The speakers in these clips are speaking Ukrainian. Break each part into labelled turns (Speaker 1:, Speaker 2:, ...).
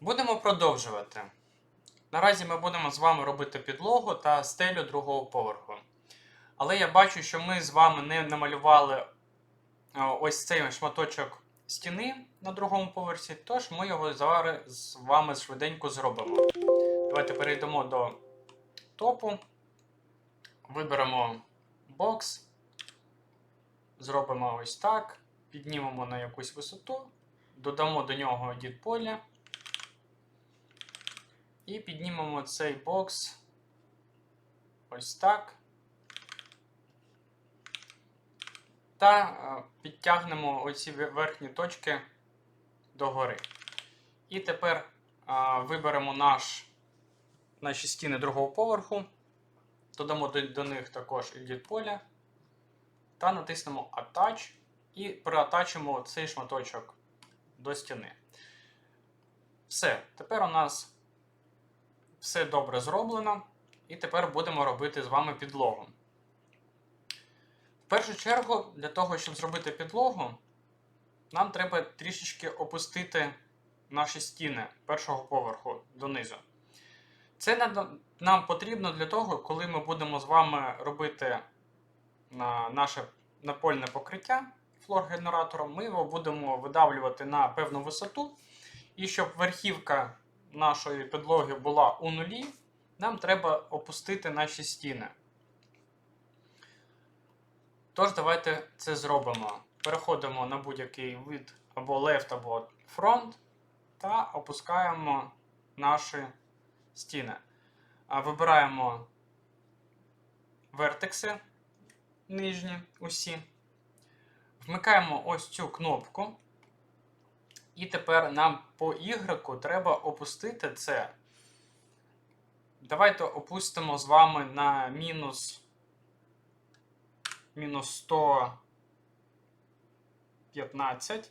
Speaker 1: Будемо продовжувати. Наразі ми будемо з вами робити підлогу та стелю другого поверху. Але я бачу, що ми з вами не намалювали е, ось цей шматочок стіни на другому поверсі, тож ми його зараз з вами швиденько зробимо. Давайте перейдемо до топу, виберемо бокс, зробимо ось так, піднімемо на якусь висоту, додамо до нього дід поля. І піднімемо цей бокс ось так. Та е, підтягнемо оці верхні точки догори. І тепер е, виберемо наш, наші стіни другого поверху, додамо до, до них також edit поля та натиснемо Attach і переатачимо цей шматочок до стіни. Все, тепер у нас все добре зроблено. І тепер будемо робити з вами підлогу. В першу чергу, для того, щоб зробити підлогу, нам треба трішечки опустити наші стіни першого поверху донизу. Це нам потрібно для того, коли ми будемо з вами робити наше напольне покриття флор-генератором, ми його будемо видавлювати на певну висоту. І щоб верхівка нашої підлоги була у нулі, нам треба опустити наші стіни. Тож, давайте це зробимо. Переходимо на будь-який вид або left, або front та опускаємо наші стіни. Вибираємо вертекси нижні усі. Вмикаємо ось цю кнопку. І тепер нам по Y треба опустити це. Давайте опустимо з вами на мінус, мінус 115.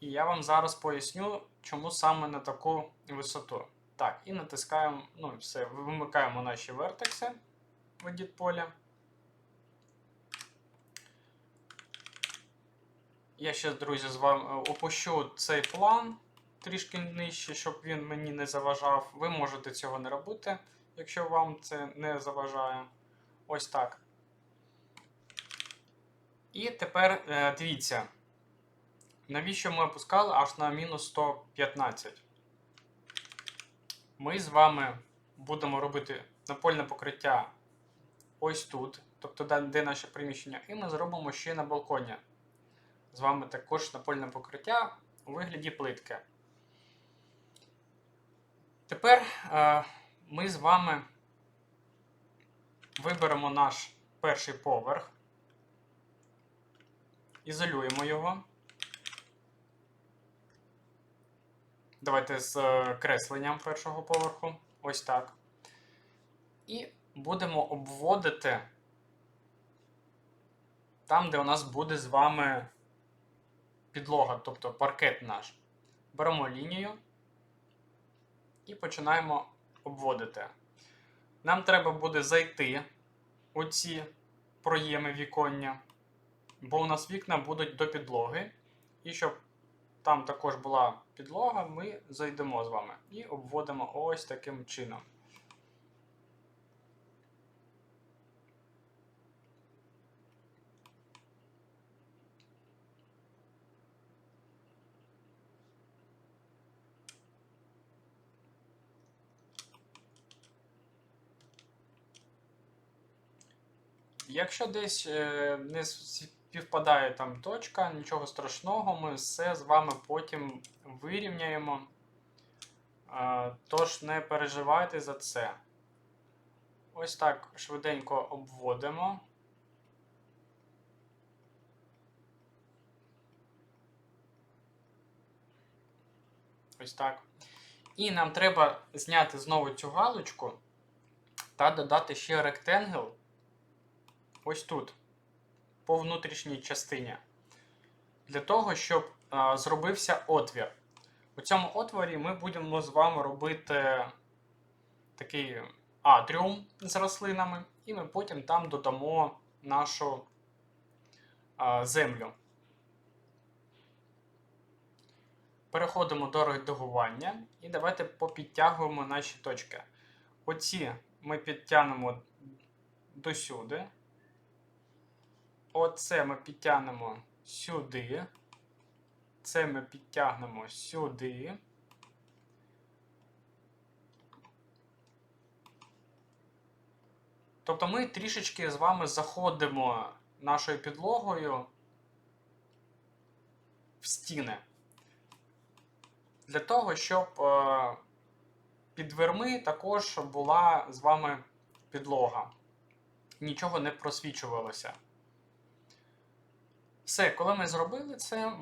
Speaker 1: І я вам зараз поясню, чому саме на таку висоту. Так, і натискаємо, ну все, вимикаємо наші вертекси в поля. Я ще, друзі, з вами е, опущу цей план трішки нижче, щоб він мені не заважав. Ви можете цього не робити, якщо вам це не заважає. Ось так. І тепер е, дивіться, навіщо ми опускали аж на мінус 115. Ми з вами будемо робити напольне покриття ось тут, тобто де- наше приміщення, і ми зробимо ще на балконі з вами також напольне покриття у вигляді плитки. Тепер е, ми з вами виберемо наш перший поверх, ізолюємо його. Давайте з е, кресленням першого поверху. Ось так. І будемо обводити там, де у нас буде з вами підлога, тобто паркет наш. Беремо лінію і починаємо обводити. Нам треба буде зайти у ці проєми віконня, бо у нас вікна будуть до підлоги. І щоб там також була підлога, ми зайдемо з вами і обводимо ось таким чином. Якщо десь е, не співпадає там точка, нічого страшного, ми все з вами потім вирівняємо. Тож не переживайте за це. Ось так швиденько обводимо. Ось так. І нам треба зняти знову цю галочку та додати ще ректенгл ось тут, по внутрішній частині. Для того, щоб а, зробився отвір. У цьому отворі ми будемо з вами робити такий атріум з рослинами, і ми потім там додамо нашу а, землю. переходимо до редагування і давайте попідтягуємо наші точки. Оці ми підтягнемо досюди. Оце ми підтягнемо сюди. Це ми підтягнемо сюди. Тобто ми трішечки з вами заходимо нашою підлогою в стіни. Для того, щоб е, під дверми також була з вами підлога. Нічого не просвічувалося. Все, коли ми зробили це,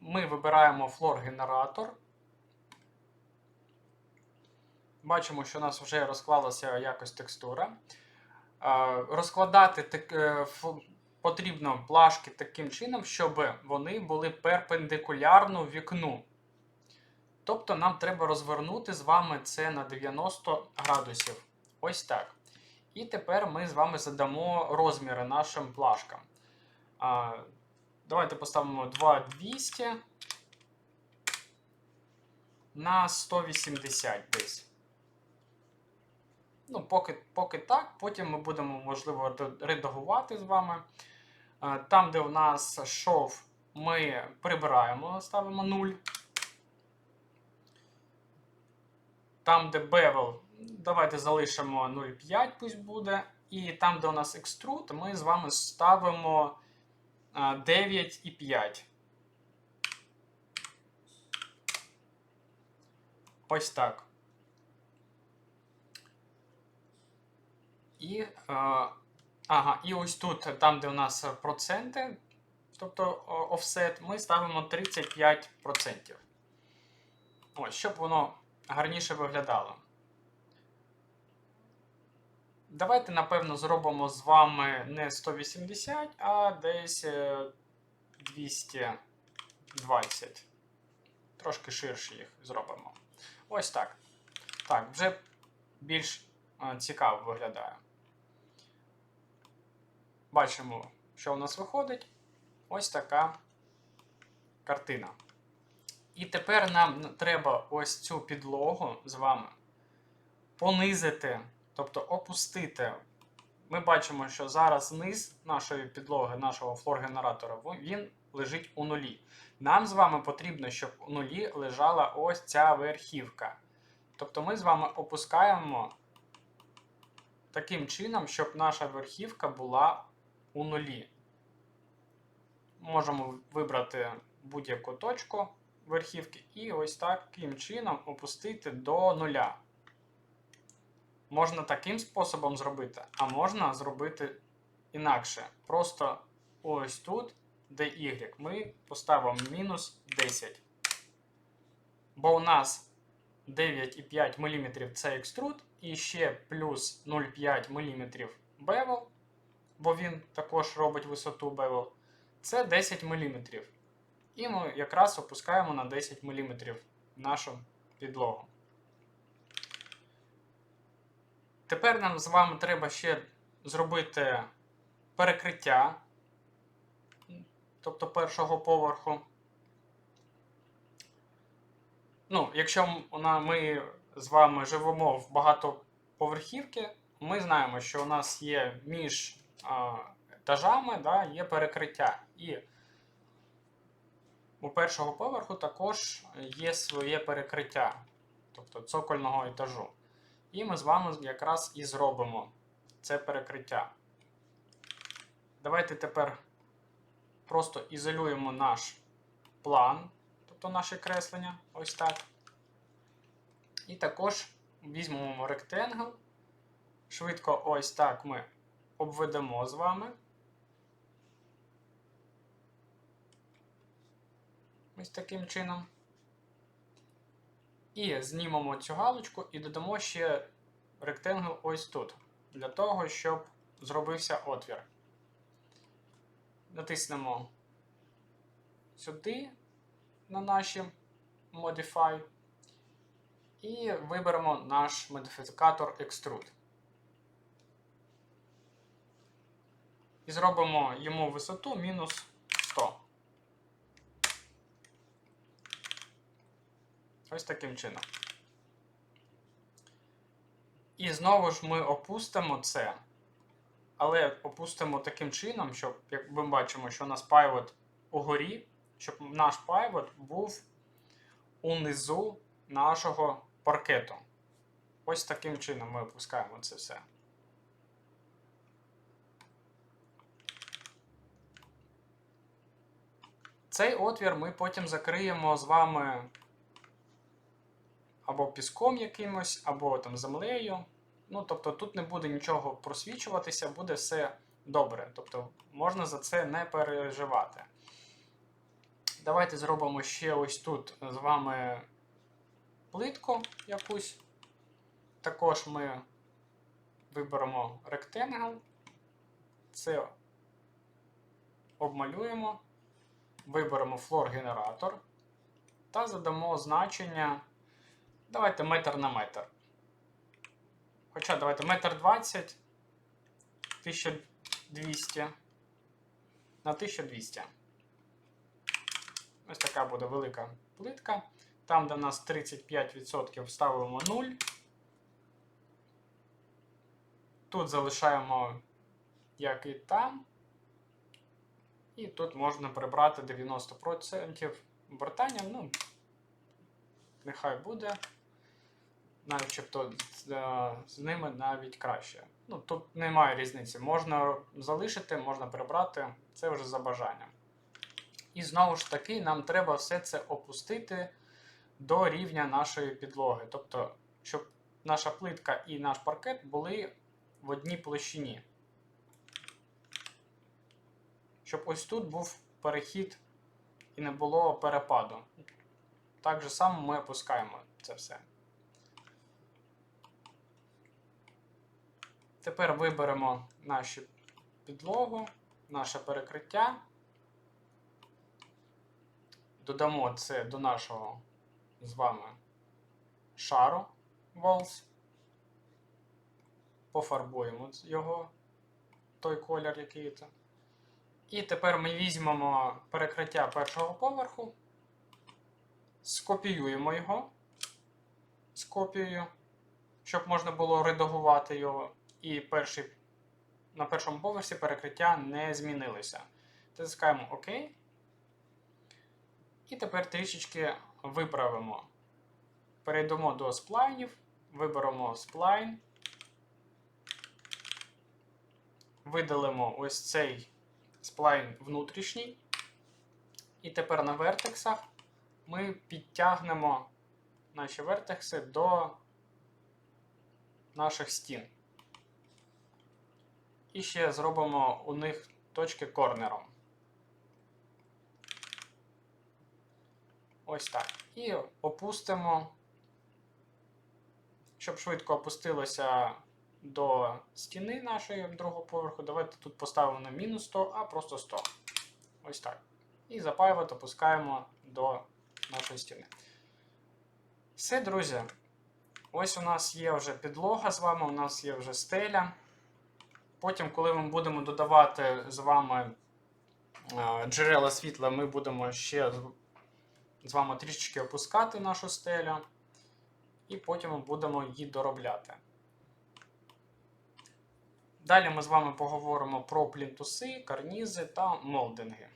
Speaker 1: ми вибираємо флор-генератор. Бачимо, що у нас вже розклалася якось текстура. Розкладати е, потрібно плашки таким чином, щоб вони були перпендикулярно вікну. Тобто нам треба розвернути з вами це на 90 градусів. Ось так. І тепер ми з вами задамо розміри нашим плашкам. Давайте поставимо 2200 на 180 десь. Ну, поки, поки так, потім ми будемо, можливо, редагувати з вами. Там, де у нас шов, ми прибираємо, ставимо 0. Там, де bevel, давайте залишимо 0,5, пусть буде. І там, де у нас extrude, ми з вами ставимо а, 9,5. Ось так. І, ага, і ось тут, там, де у нас проценти, тобто офсет, ми ставимо 35%. Ось, щоб воно гарніше виглядало. Давайте, напевно, зробимо з вами не 180, а десь е, 220. Трошки ширше їх зробимо. Ось так. Так, вже більш е, цікаво виглядає. Бачимо, що у нас виходить. Ось така картина. І тепер нам треба ось цю підлогу з вами понизити, тобто опустити. Ми бачимо, що зараз низ нашої підлоги, нашого флор-генератора, він лежить у нулі. Нам з вами потрібно, щоб у нулі лежала ось ця верхівка. Тобто ми з вами опускаємо таким чином, щоб наша верхівка була у нулі. Можемо вибрати будь-яку точку верхівки і ось таким чином опустити до нуля. Можна таким способом зробити, а можна зробити інакше. Просто ось тут, де y, ми поставимо мінус 10. Бо у нас 9,5 мм це екструд, і ще плюс 0,5 мм бевел, бо він також робить висоту бевел. Це 10 мм. І ми якраз опускаємо на 10 мм нашу підлогу. Тепер нам з вами треба ще зробити перекриття, тобто першого поверху. Ну, якщо ми з вами живемо в багатоповерхівки, ми знаємо, що у нас є між етажами да, є перекриття. І у першого поверху також є своє перекриття, тобто цокольного етажу. І ми з вами якраз і зробимо це перекриття. Давайте тепер просто ізолюємо наш план, тобто наше креслення, ось так. І також візьмемо ректенгл. Швидко ось так ми обведемо з вами. Ось таким чином. І знімемо цю галочку і додамо ще ректенгл ось тут. Для того, щоб зробився отвір. Натиснемо сюди на наші Modify. І виберемо наш модифікатор Extrude. І зробимо йому висоту мінус 100. Ось таким чином. І знову ж ми опустимо це, але опустимо таким чином, щоб, як ми бачимо, що у нас пайвот угорі, щоб наш пайвот був унизу нашого паркету. Ось таким чином ми опускаємо це все. Цей отвір ми потім закриємо з вами або піском якимось, або там землею. Ну, тобто тут не буде нічого просвічуватися, буде все добре. Тобто можна за це не переживати. Давайте зробимо ще ось тут з вами плитку якусь. Також ми виберемо Rectangle. Це обмалюємо. Виберемо флор-генератор та задамо значення. Давайте метр на метр. Хоча давайте метр 20 1200 на 1200. Ось така буде велика плитка. Там, де в нас 35% ставимо 0. Тут залишаємо як і там. І тут можна прибрати 90% обертання. Ну, нехай буде. Начебто з, з ними навіть краще. Ну, тут немає різниці. Можна залишити, можна прибрати, це вже за бажанням. І знову ж таки, нам треба все це опустити до рівня нашої підлоги. Тобто, щоб наша плитка і наш паркет були в одній площині. Щоб ось тут був перехід і не було перепаду. Так же само ми опускаємо це все. Тепер виберемо нашу підлогу, наше перекриття. Додамо це до нашого з вами шару Walls. Пофарбуємо його, той колір, який це. І тепер ми візьмемо перекриття першого поверху, скопіюємо його з копією, щоб можна було редагувати його. І перший, на першому поверсі перекриття не змінилися. Тискаємо ОК. І тепер трішечки виправимо. Перейдемо до сплайнів, виберемо сплайн, видалимо ось цей сплайн внутрішній. І тепер на вертексах ми підтягнемо наші вертекси до наших стін. І ще зробимо у них точки корнером. Ось так. І опустимо, щоб швидко опустилося до стіни нашої другого поверху. Давайте тут поставимо не мінус 100, а просто 100. Ось так. І запайват опускаємо до нашої стіни. Все, друзі. Ось у нас є вже підлога з вами, у нас є вже стеля. Потім, коли ми будемо додавати з вами е, джерела світла, ми будемо ще з вами трішечки опускати нашу стелю. І потім ми будемо її доробляти. Далі ми з вами поговоримо про плінтуси, карнізи та молдинги.